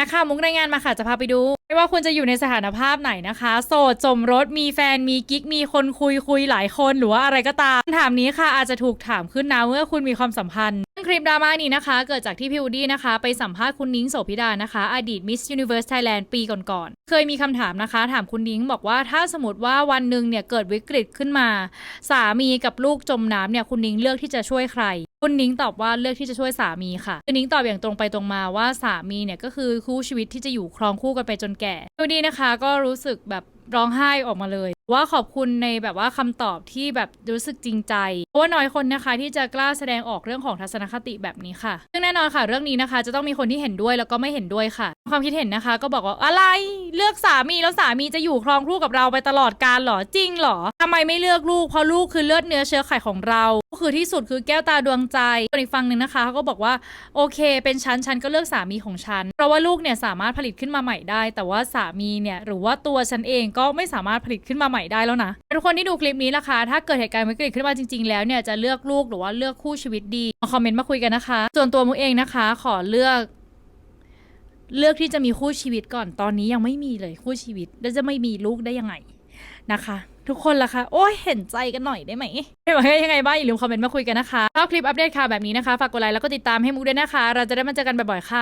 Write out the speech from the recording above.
นะคะมุกรายงานมาค่ะจะพาไปดู ไม่ว่าคุณจะอยู่ในสถานภาพไหนนะคะ โสดสมรสมีแฟนมีกิ๊กมีคนคุยคุยหลายคนหรือว่าอะไรก็ตามคำถามนี้ค่ะอาจจะถูกถามขึ้นนะเมื่อคุณมีความสัมพันธ์ คลิปดราม่านี้นะคะ เกิดจากที่พี่วูดี้นะคะ ไปสัมภาษณ์คุณนิ้งโสภิดานะคะ อดีต Miss Universe Thailand ปีก่อนๆ เคยมีคำถามนะคะ ถามคุณนิ้งบอกว่าถ้าสมมติว่าวันหนึ่งเนี่ยเกิดวิกฤตขึ้นมา สามีกับลูกจมน้ำเนี่ยคุณนิ้งเลือกที่จะช่วยใคร คุณนิ้งตอบว่าเลือกที่จะช่วยสามีค่ะคุณนิ้งตอบอย่างตรงไปตรงมาว่าสามีเนี่ยก็คือคู่ชีวิตที่จะอยู่ครองคู่กันไปจนแก่ดูดี้นะคะก็รู้สึกแบบ ร้องไห้ออกมาเลย ว่าขอบคุณในแบบว่าคำตอบที่แบบรู้สึกจริงใจเพราะว่าน้อยคนนะคะ ที่จะกล้าแสดงออกเรื่องของทัศนคติแบบนี้ค่ะ ซึ่งแน่นอนค่ะเรื่องนี้นะคะ จะต้องมีคนที่เห็นด้วยแล้วก็ไม่เห็นด้วยค่ะ ความคิดเห็นนะคะ ก็บอกว่าอะไรเลือกสามีแล้วสามีจะอยู่ครองคู่กับเราไปตลอดกาลหรอจริงหรอทำไมไม่เลือกลูกเพราะลูกคือเลือดเนื้อเชื้อไขของเรา คือที่สุดคือแก้วตาดวงใจส่วนอีกฝั่งหนึ่งนะคะเขาก็บอกว่าโอเค เป็นฉันฉันก็เลือกสามีของฉัน เพราะว่าลูกเนี่ยสามารถผลิตขึ้นมาใหม่ได้ แต่ว่าสามีเนี่ยหรือว่าตัวฉันเองก็ไม่สามารถผลิตขึ้นมาใหม่ได้แล้วนะทุกคนที่ดูคลิปนี้นะคะ ถ้าเกิดเหตุการณ์วิกฤตขึ้นมาจริง ๆ แล้วเนี่ยจะเลือกลูกหรือว่าเลือกคู่ชีวิตดีมาคอมเมนต์มาคุยกันนะคะ ส่วนตัวมุกเองนะคะ ขอเลือกเลือกที่จะมีคู่ชีวิตก่อนตอนนี้ยังไม่มีเลยคู่ชีวิต แล้วจะไม่มีลูกได้ยังไง นะคะ ทุกคนล่ะคะโอ้ยเห็นใจกันหน่อยได้ไหมไม่ว่ายังไงบ้างอย่าลืมคอมเมนต์มาคุยกันนะคะชอบคลิปอัปเดตข่าวแบบนี้นะคะฝากกดไลค์แล้วก็ติดตามให้มุกด้วยนะคะ เราจะได้มาเจอกันบ่อยๆค่ะ